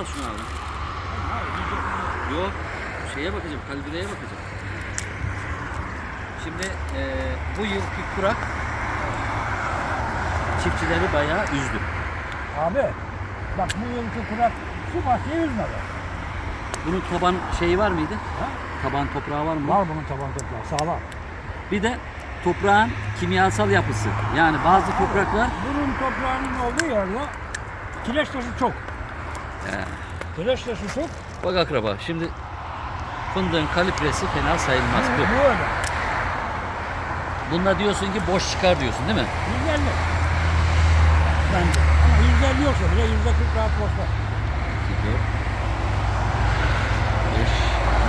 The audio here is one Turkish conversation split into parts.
Al şunu abi. Yok. Şeye bakacağım, kalibireye bakacağım. Şimdi eee bu yılki kurak çiftçileri bayağı üzdü. Abi bak bu yılki kurak su bahçeyi yüzmedi. Bunun taban şeyi var mıydı? Ha? Taban toprağı var mı? Var bunun taban toprağı sağlam. Bir de toprağın kimyasal yapısı. Yani bazı topraklar Bunun toprağının olduğu yerde kireç taşı çok. Kireç taşı çok. Bak akraba şimdi fındığın kalibresi fena sayılmaz bu. Bu öyle. Bunda diyorsun ki boş çıkar diyorsun değil mi? 150. Bence. Ama 150 yoksa bile %40 rahat boş var. 2, 4, 5,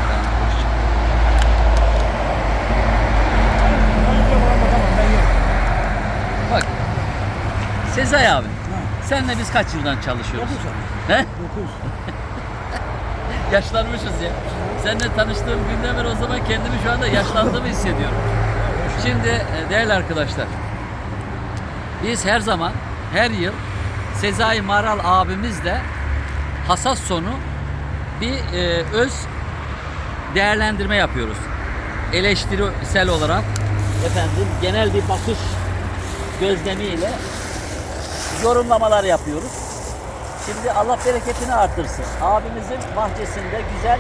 tane boş çıktı. Kalite buna bakamam ben. Bak Sezai abi. Senle biz kaç yıldan çalışıyoruz? Dokuz sene. He? 9. Yaşlanmışız ya. Seninle tanıştığım günden beri o zaman kendimi şu anda yaşlandığımı hissediyorum. Şimdi e, değerli arkadaşlar, biz her zaman, her yıl Sezai Maral abimizle hasat sonu bir e, öz değerlendirme yapıyoruz. Eleştirisel olarak efendim genel bir bakış gözlemiyle yorumlamalar yapıyoruz. Şimdi Allah bereketini artırsın. Abimizin bahçesinde güzel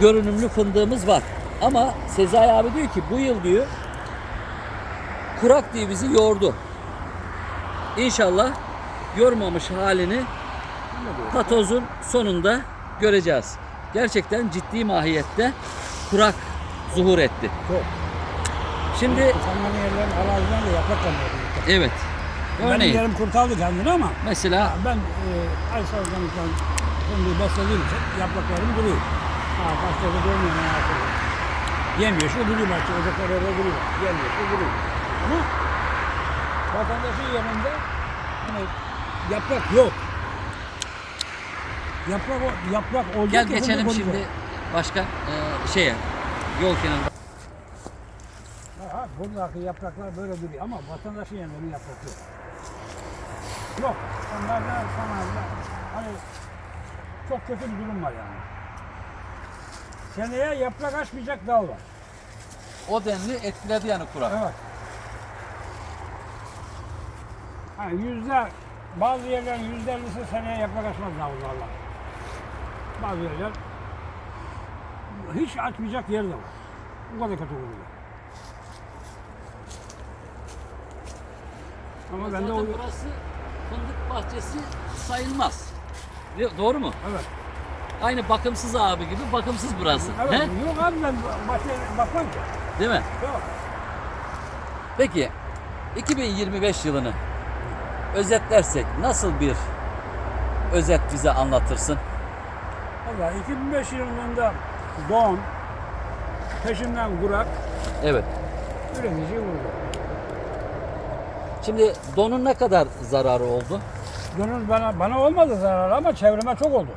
görünümlü fındığımız var. Ama Sezai abi diyor ki bu yıl diyor kurak diye bizi yordu. İnşallah yormamış halini patozun sonunda göreceğiz. Gerçekten ciddi mahiyette kurak zuhur etti. Çok. Şimdi İnsanların yerlerin araziden de yaprak kalmıyor. evet Benim örneğin yerim kurtardı kendini ama mesela ben e, Aysel Organik'ten fındığı beslediğim için yapraklarım duruyor. Ha, başlarda görmüyorum ben artık. Yemiyor şu duruyor bahçe, ocaklar orada duruyor. Yemiyor şu duruyor. Ama vatandaşın yanında hani yaprak yok. Yaprak, yaprak olacak. gel geçelim olacak. şimdi başka e, şeye yol kenarında. Ha, buradaki yapraklar böyle duruyor ama vatandaşın yanında bir yaprak yok. Yok. Onlarda sana hani çok kötü bir durum var yani. Seneye yaprak açmayacak dal var. O denli etkiledi yani kurak. Evet. Hani yüzde bazı yerlerin yüzde ellisi seneye yaprak açmaz davullarla. Bazı yerler hiç açmayacak yer de var. Bu kadar kötü oluyor. Ama ben de o... Zaten burası fındık bahçesi sayılmaz. Doğru mu? Evet. Aynı bakımsız abi gibi bakımsız burası. Evet. He? Yok abi ben bahçeye bakmam ki. Değil mi? Yok. Peki 2025 yılını özetlersek nasıl bir özet bize anlatırsın? Valla 2005 yılında don, peşinden kurak, Evet. üretici vurdu. Şimdi donun ne kadar zararı oldu? Donun bana bana olmadı zarar ama çevreme çok oldu.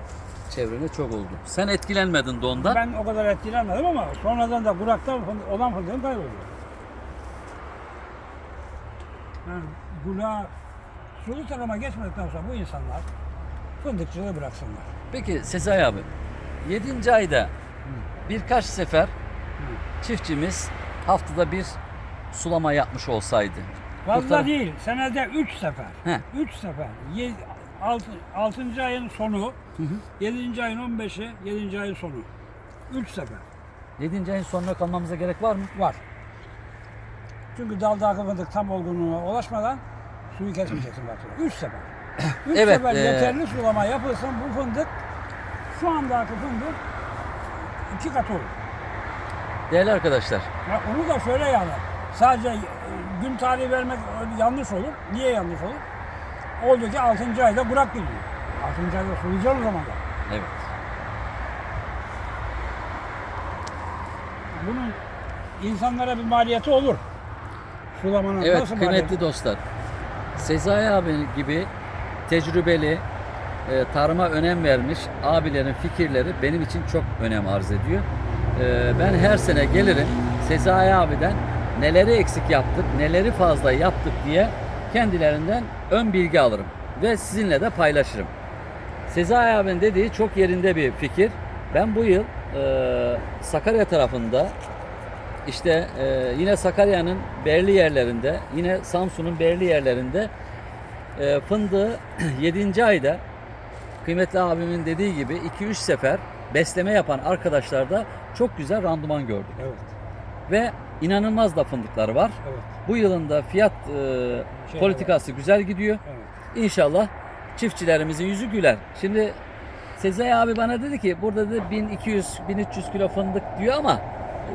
Çevrene çok oldu. Sen etkilenmedin dondan. Ben o kadar etkilenmedim ama sonradan da kuraktan olan fındığım kayboldu. Yani kulağa sulu tarıma geçmedikten sonra bu insanlar fındıkçılığı bıraksınlar. Peki Sezai abi 7. ayda birkaç sefer çiftçimiz haftada bir sulama yapmış olsaydı. Fazla kurtar- değil. Senede 3 sefer. He. 3 sefer. 6. ayın sonu, 7. ayın 15'i, 7. ayın sonu. 3 sefer 7. ayın sonuna kalmamıza gerek var mı? var. Çünkü dalda fındık tam olgunluğuna ulaşmadan suyu kesmeyeceksin bak. 3 sefer. 3 Evet, sefer e- yeterli sulama yapılsın bu fındık şu andaki fındık iki kat olur. Değerli arkadaşlar Ya onu da şöyle yani. Sadece e, gün tarihi vermek yanlış olur. Niye yanlış olur? Oldu ki 6. ayda bırak geliyor. 6. ayda sulayacağız o zaman da. evet. Bunun insanlara bir maliyeti olur. Sulamanın Evet nasıl kıymetli maliyeti? dostlar. Sezai abi gibi tecrübeli, e, tarıma önem vermiş abilerin fikirleri benim için çok önem arz ediyor. E, ben her sene gelirim Sezai abiden neleri eksik yaptık, neleri fazla yaptık diye kendilerinden ön bilgi alırım ve sizinle de paylaşırım. Sezai abinin dediği çok yerinde bir fikir. Ben bu yıl e, Sakarya tarafında işte e, yine Sakarya'nın belli yerlerinde, yine Samsun'un belli yerlerinde e, fındığı 7. ayda kıymetli abimin dediği gibi 2-3 sefer besleme yapan arkadaşlarda çok güzel randıman gördük. Evet. Ve inanılmaz da fındıkları var. Evet. Bu yılın da fiyat e, Şey politikası güzel gidiyor. Evet. İnşallah çiftçilerimizin yüzü güler. Şimdi Sezai abi bana dedi ki burada da 1200-1300 kilo fındık diyor ama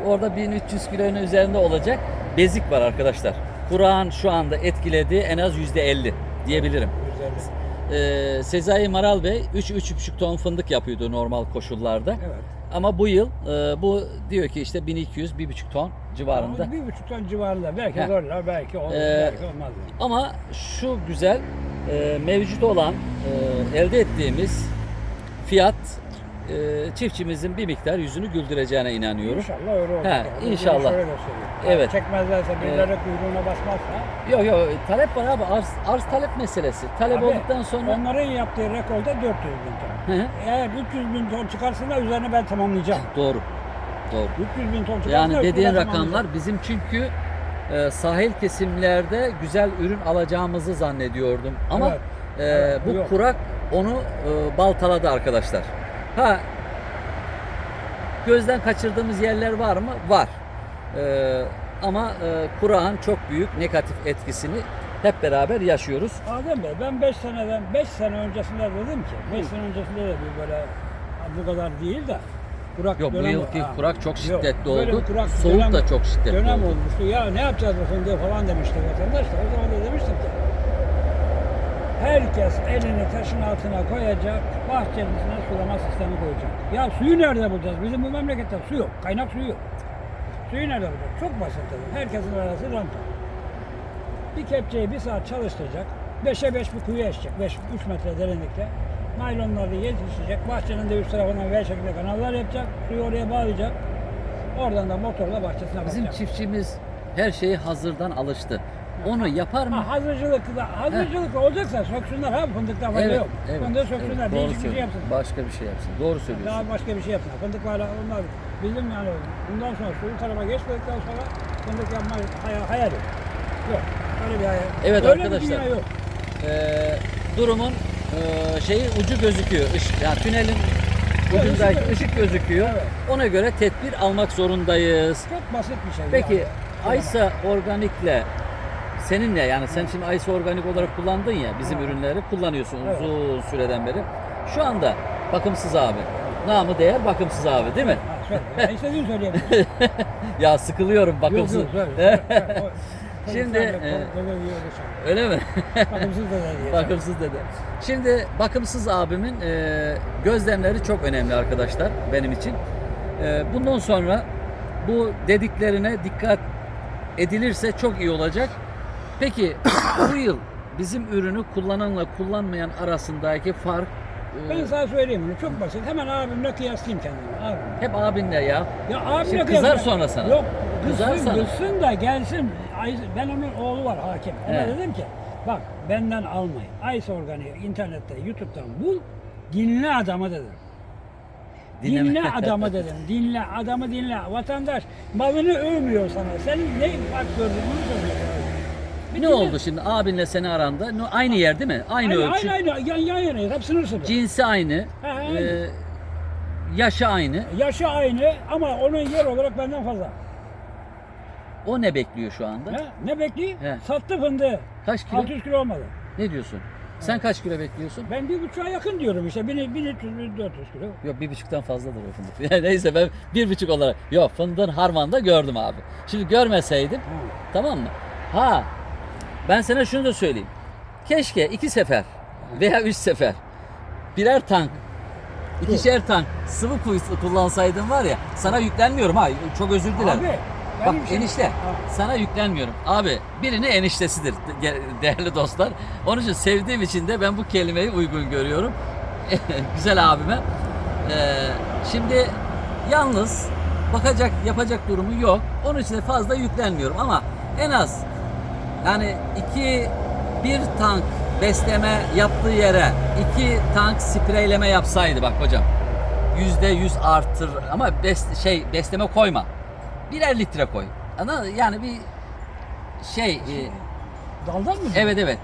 orada 1300 kilonun üzerinde olacak bezik var arkadaşlar. Kur'an şu anda etkilediği en az %50 diyebilirim. Güzel. Ee, Sezai Maral Bey 3-3,5 ton fındık yapıyordu normal koşullarda. Evet. Ama bu yıl e, bu diyor ki işte 1200-1,5 ton civarında. Bir buçuk ton civarında. Belki Heh. zorlar, belki olur, Ee, belki olmaz. yani. Ama şu güzel e, mevcut olan e, elde ettiğimiz fiyat e, çiftçimizin bir miktar yüzünü güldüreceğine inanıyorum. İnşallah öyle olur. He, bunu inşallah. şöyle göstereyim. Evet. Çekmezlerse birileri kuyruğuna basmazsa. Yok yok talep var abi arz, arz talep meselesi. Talep Abi, olduktan sonra Onların yaptığı rekorda 400 bin ton. Hı hı. Eğer 300 bin ton çıkarsa da üzerine ben tamamlayacağım. doğru. Doğru. 300 bin ton çıkarsa Yani dediğin rakamlar bizim çünkü e, sahil kesimlerde güzel ürün alacağımızı zannediyordum. Ama Evet. e, Evet, bu bu yok. kurak onu e, baltaladı arkadaşlar. Ha gözden kaçırdığımız yerler var mı? Var. E, ama e, kurağın çok büyük negatif etkisini hep beraber yaşıyoruz. Adem Bey ben 5 seneden 5 sene öncesinde dedim ki 5 sene öncesinde de bir böyle bu kadar değil de kurak Yok bu dönem- yılki Ha, kurak çok yok, şiddetli böyle oldu. bir kurak Soğuk dönem- da çok şiddetli dönem oldu. olmuştu. Ya ne yapacağız bu fındığı falan demişti vatandaş da. O zaman da demiştim ki herkes elini taşın altına koyacak, bahçesine sulama sistemi koyacak. Ya suyu nerede bulacağız? Bizim bu memlekette su yok. Kaynak suyu yok. Suyu nerede bulacağız? Çok basit dedim. Herkesin arası ranta. Bir kepçeyi bir saat çalıştıracak. Beşe beş bir kuyu eşecek. Beş, üç metre derinlikte. Naylonlarda yetişecek. Bahçenin de üst tarafına V şeklinde kanallar yapacak. Suyu oraya bağlayacak. Oradan da motorla bahçesine Bizim bakacak. çiftçimiz her şeyi hazırdan alıştı. Onu yapar mı? Ha, hazırcılık da hazırcılık olacaksa söksünler ha fındıkta fayda yok. Fındığı söksünler. evet, değişik bir şey söylüyorsun. yapsın. Başka bir şey yapsın. Doğru söylüyorsun. Daha başka bir şey yapsın. Fındık var onlar. Bizim yani bundan sonra şu tarafa geçmedikten sonra fındık yapma hay- hayal yok. Yok. Öyle bir hayal. Evet Öyle arkadaşlar. Bir yok. Ee, durumun e, şeyi ucu gözüküyor. Iş, yani tünelin Evet, ucundaki ışık- ışık gözüküyor. Evet. Ona göre tedbir almak zorundayız. Çok basit bir şey. Peki yani. Aysa Organik'le seninle yani sen şimdi Aysa Organik olarak kullandın ya bizim ürünleri kullanıyorsun uzun süreden beri. Şu anda bakımsız abi. Namı değer bakımsız abi değil mi? Ha, söyle. Ya, istediğini söyleyebilirsin. Ya sıkılıyorum bakımsız. Yok yok söyle. söyle. Şimdi, e, öyle şey. Öyle mi? Bakımsız da diye. Bakımsız dedi. Şimdi bakımsız abimin e, gözlemleri çok önemli arkadaşlar benim için. E, bundan sonra bu dediklerine dikkat edilirse çok iyi olacak. Peki bu yıl bizim ürünü kullananla kullanmayan arasındaki fark e, Ben sana söyleyeyim bunu çok basit. Hemen abimle kıyaslayayım kendimi. Abim. hep abinle ya. Ya abimle Şimdi kızar kıyaslayayım. sonra sana. Yok Kızar kızsın, sana. kızsın da gelsin. Ay- Ben onun oğlu var hakim. Ona Evet. dedim ki bak benden almayın. Aysa Organik internette YouTube'dan bul. Dinle adamı dedim. Dinleme. Dinle adamı dedim. Dinle adamı dinle. Vatandaş malını övmüyor sana. Senin ne fark gördün bunu. Ne dinle. oldu şimdi abinle seni aranda? Ne- Aynı yer değil mi? Aynı, Aynı, ölçü. aynı, aynı, yan, yan yanayız. Hep sınır sınır. Cinsi aynı. Ha, aynı. e, yaşı aynı. Yaşı aynı ama onun yer olarak benden fazla. O ne bekliyor şu anda? Ha? Ne bekliyor? He. Sattı fındığı. Kaç kilo? 600 kilo olmadı. Ne diyorsun? Sen kaç kilo bekliyorsun? Ben bir buçuğa yakın diyorum işte. 1300, 1400 kilo. Yok bir buçuktan fazladır o fındık. Yani neyse ben bir buçuk olarak yok fındığın harmanda gördüm abi. Şimdi görmeseydim Ha. tamam mı? Ha ben sana şunu da söyleyeyim. Keşke iki sefer veya üç sefer birer tank ikişer tank sıvı kuyusu kullansaydın var ya sana yüklenmiyorum ha çok özür dilerim. Abi, Bak şey- enişte Ha. sana yüklenmiyorum. Abi birini eniştesidir de- değerli dostlar. Onun için sevdiğim için de ben bu kelimeyi uygun görüyorum. Güzel abime. Ee, şimdi yalnız bakacak, yapacak durumu yok. Onun için de fazla yüklenmiyorum ama en az yani iki bir tank besleme yaptığı yere iki tank spreyleme yapsaydı bak hocam yüzde yüz artır ama bes, şey besleme koyma birer litre koy mı? yani bir şey e, Daldan mı? evet evet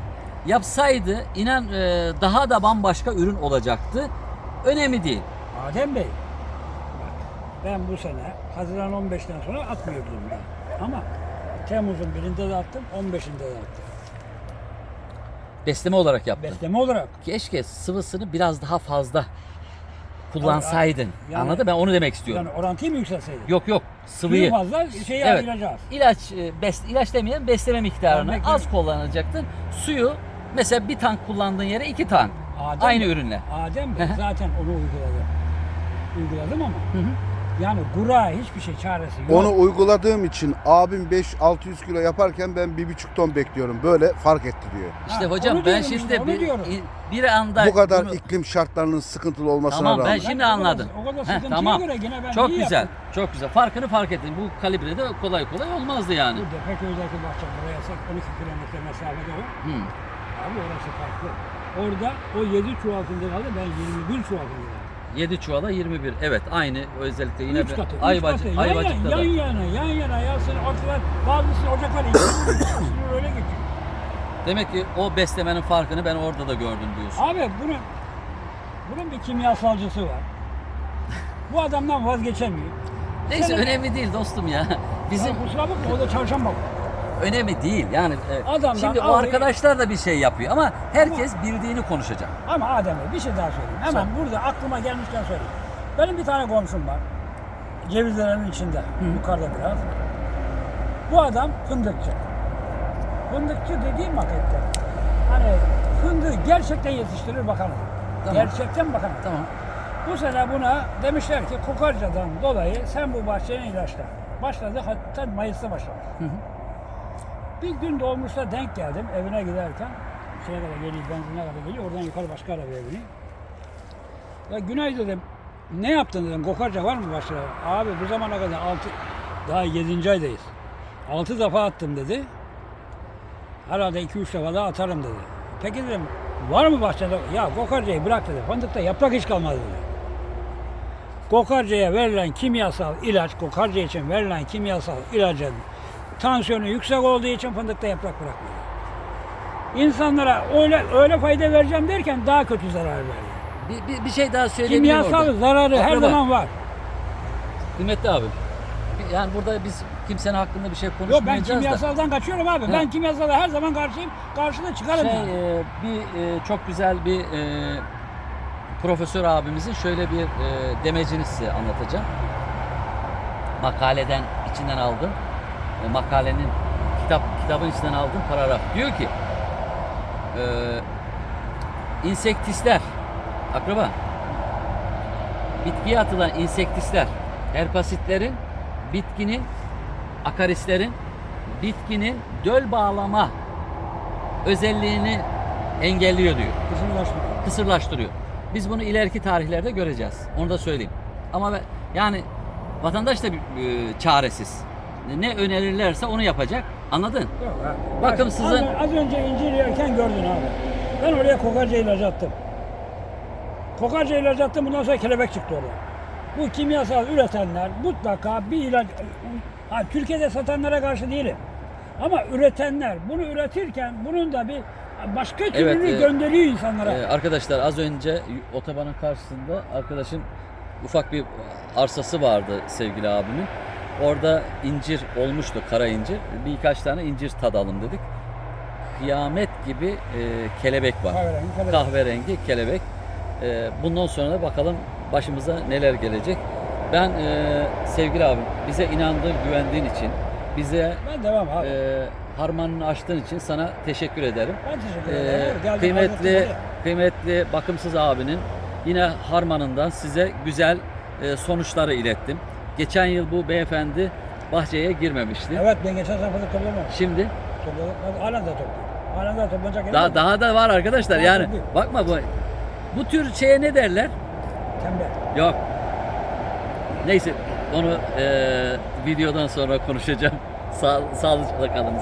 yapsaydı inan e, daha da bambaşka ürün olacaktı önemli değil Adem Bey, bak ben bu sene Haziran 15'ten sonra atmıyordum ben. Ama Temmuz'un birinde de attım, 15'inde de attım. besleme olarak yaptın Besleme olarak. keşke sıvısını biraz daha fazla kullansaydın Yani- anladın mı? ben onu demek istiyorum Yani orantıyı mı yükseltseydim? yok yok sıvıyı Suyu fazla şeyi Evet. ayıracağız. İlaç e, bes, ilaç demeyelim besleme miktarını Örnek az kullanacaktın. Suyu mesela bir tank kullandığın yere iki tank. Adem Aynı Bey- ürünle. Adem Hı Bey hı. zaten onu uyguladı. Uyguladım ama Hı hı. Yani gura hiçbir şey çaresi yok. Onu uyguladığım için abim 5-600 kilo yaparken ben bir buçuk ton bekliyorum. Böyle fark etti diyor. İşte Ha, hocam onu ben diyorum şimdi işte, onu bir, diyorum. bir anda Bu kadar bunu- iklim şartlarının sıkıntılı olmasına Tamam ben rağmen. şimdi Ben o kadar- anladım. o kadar Heh, sıkıntıya tamam. göre gene ben Çok iyi güzel. yaptım. Çok güzel. Farkını fark ettin. Bu kalibrede kolay kolay olmazdı yani. Bu Defeköy'deki bahçe buraya sak 12 kilometre mesafede o. Hı. Abi orası farklı. Orada o 7 çuvaltında kaldı ben 21 çuvaltında kaldım. 7 çuvala 21. Evet aynı özellikle yine 3 bir katı. üç Ayvacık, katı. Yan, Ayvacık'ta yan, da. yan yana, yan yana ortalar bazısı ocaklar iki sınır öyle geçiyor. Demek ki o beslemenin farkını ben orada da gördüm diyorsun. Abi bunun bunun bir kimyasalcısı var. Bu adamdan vazgeçemiyor. Neyse Sen- önemli değil dostum ya. Bizim Ya kusura bakma o da çarşamba. Önemli değil. Yani e, Adamdan şimdi o arkadaşlar da bir şey yapıyor ama herkes bildiğini konuşacak. Ama Adem Bey bir şey daha söyleyeyim. Hemen burada aklıma gelmişken söyleyeyim. Benim bir tane komşum var. Cevizlerin içinde. Yukarıda biraz. Bu adam fındıkçı. Fındıkçı dediğim vakette hani fındığı gerçekten yetiştirir bakanım. Tamam. Gerçekten bakanım. Tamam. Bu sene buna demişler ki kokarcadan dolayı sen bu bahçeni ilaçla. Başladı hatta Mayıs'ta başlamış. Hı hı. Bir gün dolmuşta denk geldim evine giderken. Şeye kadar geliyor, benzinle kadar geliyor. Oradan yukarı başka arabaya biniyor. Ya Günay dedim, ne yaptın dedim, kokarca var mı başka? Abi bu zamana kadar altı, daha yedinci aydayız. Altı defa attım dedi. Herhalde iki üç defa daha atarım dedi. Peki dedim, var mı bahçede? Ya kokarcayı bırak dedi. Fındıkta yaprak hiç kalmadı dedi. Kokarcaya verilen kimyasal ilaç, kokarca için verilen kimyasal ilacın tansiyonu yüksek olduğu için fındıkta yaprak bırakmıyor. İnsanlara öyle öyle fayda vereceğim derken daha kötü zarar veriyor. Bir, bir, bir şey daha söyleyebilirim Kimyasal orada. zararı her Akraba. zaman var. Kıymetli abi. Yani burada biz kimsenin hakkında bir şey Yok ben konuşmayacağız da. kimyasaldan kaçıyorum abi. He. Ben kimyasala her zaman karşıyım. Karşıda çıkarım Şey, yani. e, bir e, çok güzel bir e, profesör abimizin şöyle bir e, demecini size anlatacağım. Makaleden içinden aldım. Makalenin kitap kitabın içinden aldım paragraf. Diyor ki e, insektisler akraba bitkiye atılan insektisler herbasitlerin bitkinin akarislerin bitkinin döl bağlama özelliğini engelliyor diyor. Kısımlaştırıyor. Kısırlaştırıyor. Biz bunu ileriki tarihlerde göreceğiz. Onu da söyleyeyim. Ama yani vatandaş da bir, e, çaresiz. Ne önerirlerse onu yapacak. Anladın? Yok, ha. Bakımsızın- Az, az önce incir yerken gördün abi. Ben oraya kokarca ilacı attım. Kokarca ilacı attım bundan sonra kelebek çıktı oraya. Bu kimyasal üretenler mutlaka bir ilaç... Ha, Türkiye'de satanlara karşı değilim. Ama üretenler bunu üretirken bunun da bir başka türlü e, gönderiyor insanlara. Ee, arkadaşlar az önce otobanın karşısında arkadaşın ufak bir arsası vardı sevgili abimin. Orada incir olmuştu, kara incir. Birkaç tane incir tadalım dedik. Kıyamet gibi e, kelebek var. Kahverengi kelebek. Kahverengi kelebek. E, bundan sonra da bakalım başımıza neler gelecek. Ben e, sevgili abim bize inandığın, güvendiğin için, bize Ben devam abi. e, harmanını açtığın için sana teşekkür ederim. ben teşekkür Ee, ederim. Geldim, kıymetli kıymetli bakımsız abinin yine harmanından size güzel e, sonuçları ilettim. Geçen yıl bu beyefendi bahçeye girmemişti. Evet ben geçen sefer de toplamadım. Şimdi Topladım. Ben Halen de topluyorum. Halen de toplanacak daha yok. daha da var arkadaşlar. Daha Yani tabii. bakma bu bu tür şeye ne derler? Tembel. Yok. Neyse onu e, videodan sonra konuşacağım. Sağ, sağlıcakla kalınız.